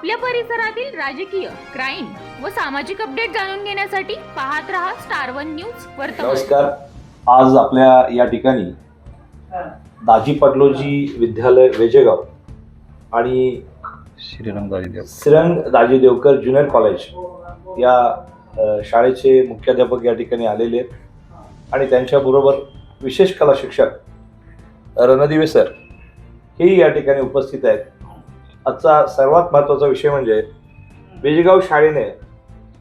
आपल्या परिसरातील राजकीय क्राईम व सामाजिक अपडेट जाणून घेण्यासाठी पाहत रहा स्टार वन न्यूज वर्तमान. नमस्कार. आज आपल्या या ठिकाणी दाजी पाटलोजी विद्यालय वेजेगाव आणि श्रीराम दाजीदेव श्रीरंग दाजी देवकर ज्युनियर कॉलेज या अ, शाळेचे मुख्याध्यापक या ठिकाणी आलेले आहेत. आणि त्यांच्याबरोबर विशेष कला शिक्षक रणदिवे सर हेही या ठिकाणी उपस्थित आहेत. आजचा सर्वात महत्त्वाचा विषय म्हणजे वेजेगाव शाळेने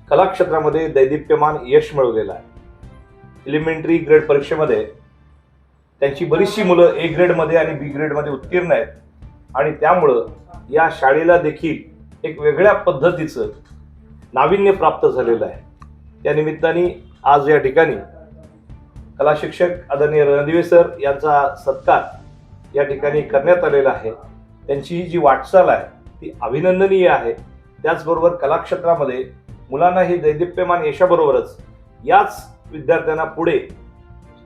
कला क्षेत्रामध्ये दैदिप्यमान यश मिळवलेलं आहे. एलिमेंटरी ग्रेड परीक्षेमध्ये त्यांची बरीचशी मुलं ए ग्रेडमध्ये आणि बी ग्रेडमध्ये उत्तीर्ण आहेत. आणि त्यामुळं या शाळेला देखील एक वेगळ्या पद्धतीचं नाविन्य प्राप्त झालेलं आहे. त्या निमित्ताने आज या ठिकाणी कला शिक्षक आदरणीय रणदिवे सर यांचा सत्कार या ठिकाणी करण्यात आलेला आहे. त्यांची ही जी वाटचाल आहे ती अभिनंदनीय आहे. त्याचबरोबर कलाक्षेत्रामध्ये मुलांना हे दैदिप्यमान यशाबरोबरच याच विद्यार्थ्यांना पुढे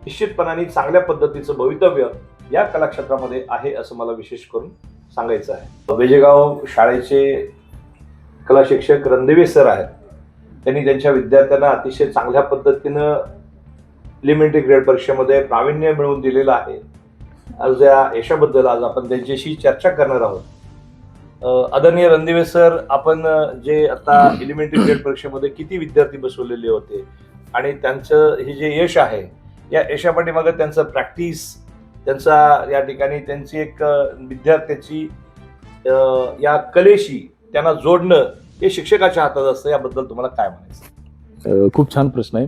निश्चितपणाने चांगल्या पद्धतीचं भवितव्य या कलाक्षेत्रामध्ये आहे असं मला विशेष करून सांगायचं आहे. वेजेगाव शाळेचे कला शिक्षक रणदेवे सर आहेत. त्यांनी त्यांच्या विद्यार्थ्यांना अतिशय चांगल्या पद्धतीनं एलिमेंटरी ग्रेड परीक्षेमध्ये प्रावीण्य मिळवून दिलेलं आहे. या यशाबद्दल आज आपण त्यांच्याशी चर्चा करणार आहोत. आदरणीय रणदिवे सर आपण जे आता एलिमेंटरी ग्रेड परीक्षेमध्ये किती विद्यार्थी बसवलेले होते आणि त्यांचं हे जे यश आहे या यशापाठीमागं त्यांचं प्रॅक्टिस त्यांचा या ठिकाणी त्यांची एक विद्यार्थ्याची या कलेशी त्यांना जोडणं हे शिक्षकाच्या हातात असतं याबद्दल तुम्हाला काय म्हणायचं? खूप छान प्रश्न आहे.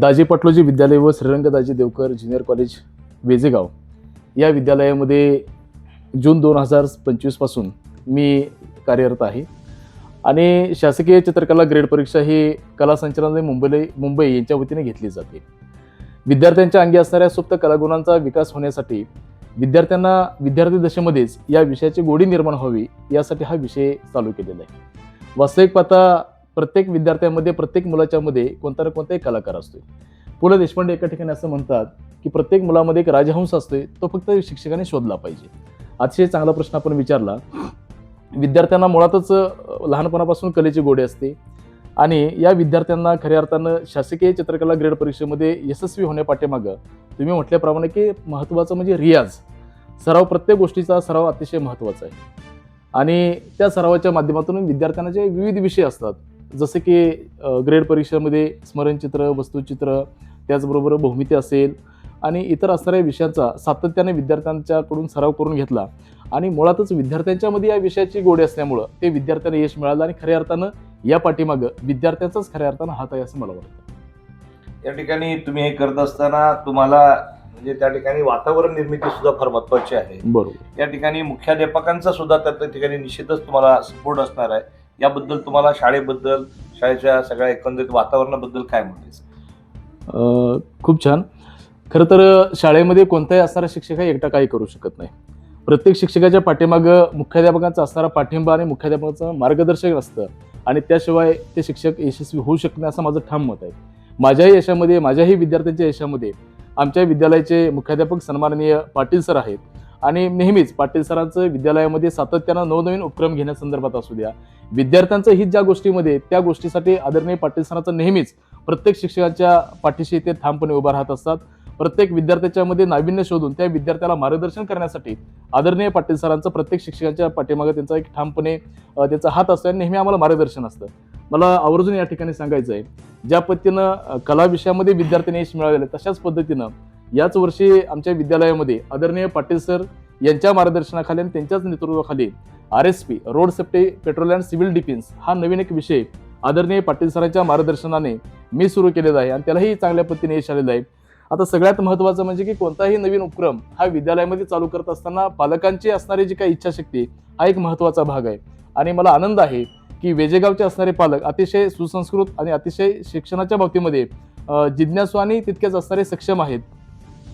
दाजी पटलोजी विद्यालय व श्रीरंग दाजी देवकर ज्युनियर कॉलेज वेजेगाव या विद्यालयामध्ये जून दोन हजार पंचवीसपासून मी कार्यरत आहे. आणि शासकीय चित्रकला ग्रेड परीक्षा ही कला संचालनालय मुंबई मुंबई यांच्या वतीने घेतली जाते. विद्यार्थ्यांच्या अंगी असणाऱ्या सुप्त कलागुणांचा विकास होण्यासाठी विद्यार्थ्यांना विद्यार्थी दशेमध्येच या विषयाची गोडी निर्माण व्हावी यासाठी हा विषय चालू केलेला आहे. वास्तविक पाहता प्रत्येक विद्यार्थ्यामध्ये प्रत्येक मुलाच्यामध्ये कोणता ना कोणता एक कलाकार असतो पु ल देशपांडे एका ठिकाणी असं म्हणतात की प्रत्येक मुलामध्ये एक राजहंस असते तो फक्त शिक्षकाने शोधला पाहिजे. अतिशय चांगला प्रश्न आपण विचारला. विद्यार्थ्यांना मुळातच लहानपणापासून कलेची गोडी असते. आणि या विद्यार्थ्यांना खऱ्या अर्थानं शासकीय चित्रकला ग्रेड परीक्षेमध्ये यशस्वी होण्यापाठीमागं तुम्ही म्हटल्याप्रमाणे की महत्त्वाचं म्हणजे रियाज. सराव प्रत्येक गोष्टीचा सराव अतिशय महत्त्वाचा आहे. आणि त्या सरावाच्या माध्यमातून विद्यार्थ्यांना जे विविध विषय असतात जसे की ग्रेड परीक्षेमध्ये स्मरणचित्र वस्तुचित्र त्याचबरोबर भूमिती असेल आणि इतर असणाऱ्या विषयांचा सातत्याने विद्यार्थ्यांच्याकडून सराव करून घेतला. आणि मुळातच विद्यार्थ्यांच्यामध्ये या विषयाची गोडी असल्यामुळं ते विद्यार्थ्यांना यश मिळालं आणि खऱ्या अर्थानं या पाठीमागं विद्यार्थ्यांचाच खऱ्या अर्थानं हात आहे असं मला वाटतं. या ठिकाणी तुम्ही हे करत असताना तुम्हाला म्हणजे त्या ठिकाणी वातावरण निर्मिती सुद्धा फार महत्वाची आहे. बरोबर. या ठिकाणी मुख्याध्यापकांचा सुद्धा त्या ठिकाणी निश्चितच तुम्हाला सपोर्ट असणार आहे. याबद्दल तुम्हाला शाळेबद्दल शाळेच्या सगळ्या एकंदरीत वातावरणाबद्दल काय म्हणायचं अ, खूप छान. खरं तर शाळेमध्ये कोणताही असणारा शिक्षक हा एकटा काही करू शकत नाही. प्रत्येक शिक्षकाच्या पाठीमागं मुख्याध्यापकांचा असणारा पाठिंबा आणि मुख्याध्यापकाचं मार्गदर्शक असतं आणि त्याशिवाय ते शिक्षक यशस्वी होऊ शकत नाही असं माझं ठाम मत आहे. माझ्याही यशामध्ये माझ्याही विद्यार्थ्यांच्या यशामध्ये आमच्या विद्यालयाचे मुख्याध्यापक सन्माननीय पाटील सर आहेत आणि नेहमीच पाटील सरांचं विद्यालयामध्ये सातत्यानं नवनवीन उपक्रम घेण्यासंदर्भात असू द्या. विद्यार्थ्यांचं हित ज्या गोष्टीमध्ये त्या गोष्टीसाठी आदरणीय पाटील सरांचं नेहमीच प्रत्येक शिक्षकाच्या पाठीशी ते ठामपणे उभा राहत असतात. प्रत्येक विद्यार्थ्याच्या मध्ये नाविन्य शोधून त्या विद्यार्थ्याला मार्गदर्शन करण्यासाठी आदरणीय पाटील सरांचं प्रत्येक शिक्षकाच्या पाठीमागे त्यांचा एक ठामपणे त्याचा हात असतो आणि नेहमी आम्हाला मार्गदर्शन असतं. मला आवर्जून या ठिकाणी सांगायचं आहे ज्या पद्धतीनं कला विषयामध्ये विद्यार्थ्यांनी यश मिळालेलं आहे, तशाच पद्धतीनं याच वर्षी आमच्या विद्यालयामध्ये आदरणीय पाटील सर यांच्या मार्गदर्शनाखाली आणि त्यांच्याच नेतृत्वाखाली R S P road safety patrol and civil defence हा नवीन एक विषय आदरणीय पाटील सरांच्या मार्गदर्शनाने मी सुरू केलेला आहे आणि त्यालाही चांगल्या पद्धतीने यश आलेलं आहे. आता सगळ्यात महत्त्वाचं म्हणजे की कोणताही नवीन उपक्रम हा विद्यालयामध्ये चालू करत असताना पालकांची असणारी जी काही इच्छाशक्ती हा एक महत्त्वाचा भाग आहे. आणि मला आनंद आहे की वेजेगावचे असणारे पालक अतिशय सुसंस्कृत आणि अतिशय शिक्षणाच्या बाबतीमध्ये जिज्ञासू आणि तितकेच असणारे सक्षम आहेत.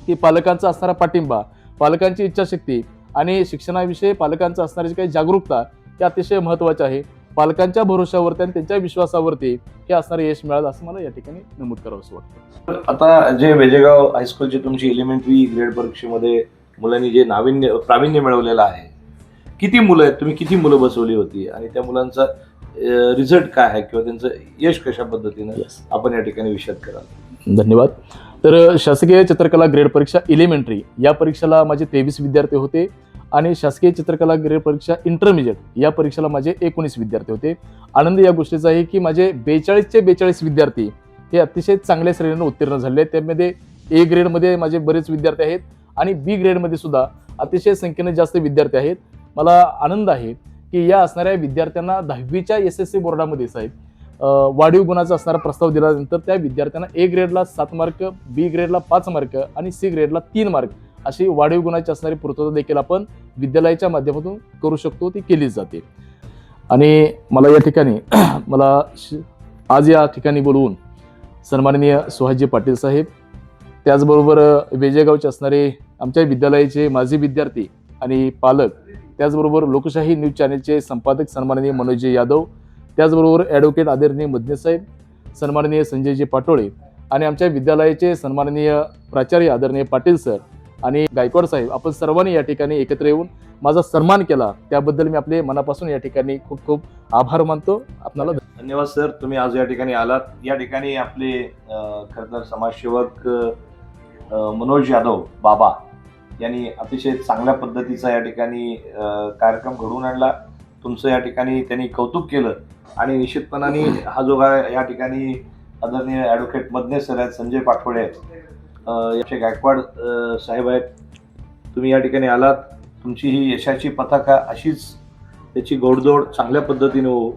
की पालकांचा असणारा पाठिंबा पालकांची इच्छाशक्ती आणि शिक्षणाविषयी पालकांचं असणारी जी काही जागरूकता हे अतिशय महत्त्वाचे आहे. पालकांच्या भरोशावरती आणि त्यांच्या विश्वासावरती हे असणारं यश मिळालं असं मला या ठिकाणी नमूद करावं असं वाटतं. आता जे वेजेगाव हायस्कूलची तुमची एलिमेंटरी ग्रेड परीक्षेमध्ये मुलांनी जे नाविन्य प्रावीण्य मिळवलेलं आहे किती मुलं आहेत? तुम्ही किती मुलं बसवली होती? आणि त्या मुलांचा रिझल्ट काय आहे किंवा त्यांचं यश कशा पद्धतीनं. आपण या ठिकाणी विषद कराल? धन्यवाद. तर शासकीय चित्रकला ग्रेड परीक्षा इलिमेंटरी या परीक्षेला माझे तेवीस विद्यार्थी होते. आणि शासकीय चित्रकला ग्रेड परीक्षा इंटरमिजिएट या परीक्षेला माझे एकोणीस विद्यार्थी होते. आनंद या गोष्टीचा आहे की माझे बेचाळीसचे बेचाळीस विद्यार्थी हे अतिशय चांगल्या श्रेणीनं उत्तीर्ण झाले. आहेत त्यामध्ये ए ग्रेडमध्ये माझे बरेच विद्यार्थी आहेत आणि बी ग्रेडमध्ये सुद्धा अतिशय संख्येने जास्त विद्यार्थी आहेत. मला आनंद आहे की या असणाऱ्या विद्यार्थ्यांना दहावीच्या एस एस सी बोर्डामध्ये साहेब वाढीव गुणाचा असणारा प्रस्ताव दिल्यानंतर त्या विद्यार्थ्यांना ए ग्रेडला सात मार्क बी ग्रेडला पाच मार्क आणि सी ग्रेडला तीन मार्क अशी वाढीव गुणाची असणारी पूर्तता देखील आपण विद्यालयाच्या माध्यमातून करू शकतो ती केली जाते. आणि मला या ठिकाणी मला श- आज या ठिकाणी बोलवून सन्माननीय सुहाजी पाटील साहेब त्याचबरोबर वेजेगावचे असणारे आमच्या विद्यालयाचे माजी विद्यार्थी आणि पालक त्याचबरोबर लोकशाही न्यूज चॅनेलचे संपादक सन्माननीय मनोजजी यादव त्याचबरोबर ॲडव्होकेट आदरणीय मदने साहेब सन्माननीय संजयजी पाटोळे आणि आमच्या विद्यालयाचे सन्माननीय प्राचार्य आदरणीय पाटील सर आणि गायकवाड साहेब आपण सर्वांनी या ठिकाणी एकत्र येऊन माझा सन्मान केला. त्याबद्दल मी आपले मनापासून या ठिकाणी खूप खूप आभार मानतो. आपणाला धन्यवाद. सर. तुम्ही आज या ठिकाणी आलात. या ठिकाणी आपले खरंतर खरं तर समाजसेवक मनोज यादव बाबा यांनी अतिशय चांगल्या पद्धतीचा या ठिकाणी कार्यक्रम घडवून आणला. तुमचं या ठिकाणी त्यांनी कौतुक केलं आणि निश्चितपणाने हा जो काय या ठिकाणी आदरणीय ॲडव्होकेट मदने सर आहेत संजय पाठवडे आहेत याचे गायकवाड साहेब आहेत. तुम्ही या ठिकाणी आलात. तुमची ही यशाची पताका अशीच त्याची गोडदोड चांगल्या पद्धतीने हो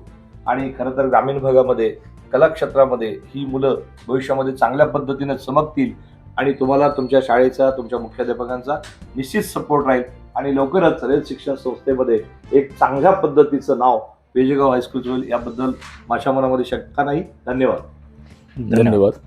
आणि खरं तर ग्रामीण भागामध्ये कलाक्षेत्रामध्ये ही मुलं भविष्यामध्ये चांगल्या पद्धतीने चमकतील. आणि तुम्हाला तुमच्या शाळेचा तुमच्या मुख्याध्यापकांचा निश्चित सपोर्ट राहील. आणि लवकरच रेल शिक्षण संस्थेमध्ये एक चांगल्या पद्धतीचं नाव वेजेगाव हायस्कूल होईल. याबद्दल माझ्या मनामध्ये शंका नाही. धन्यवाद. धन्यवाद.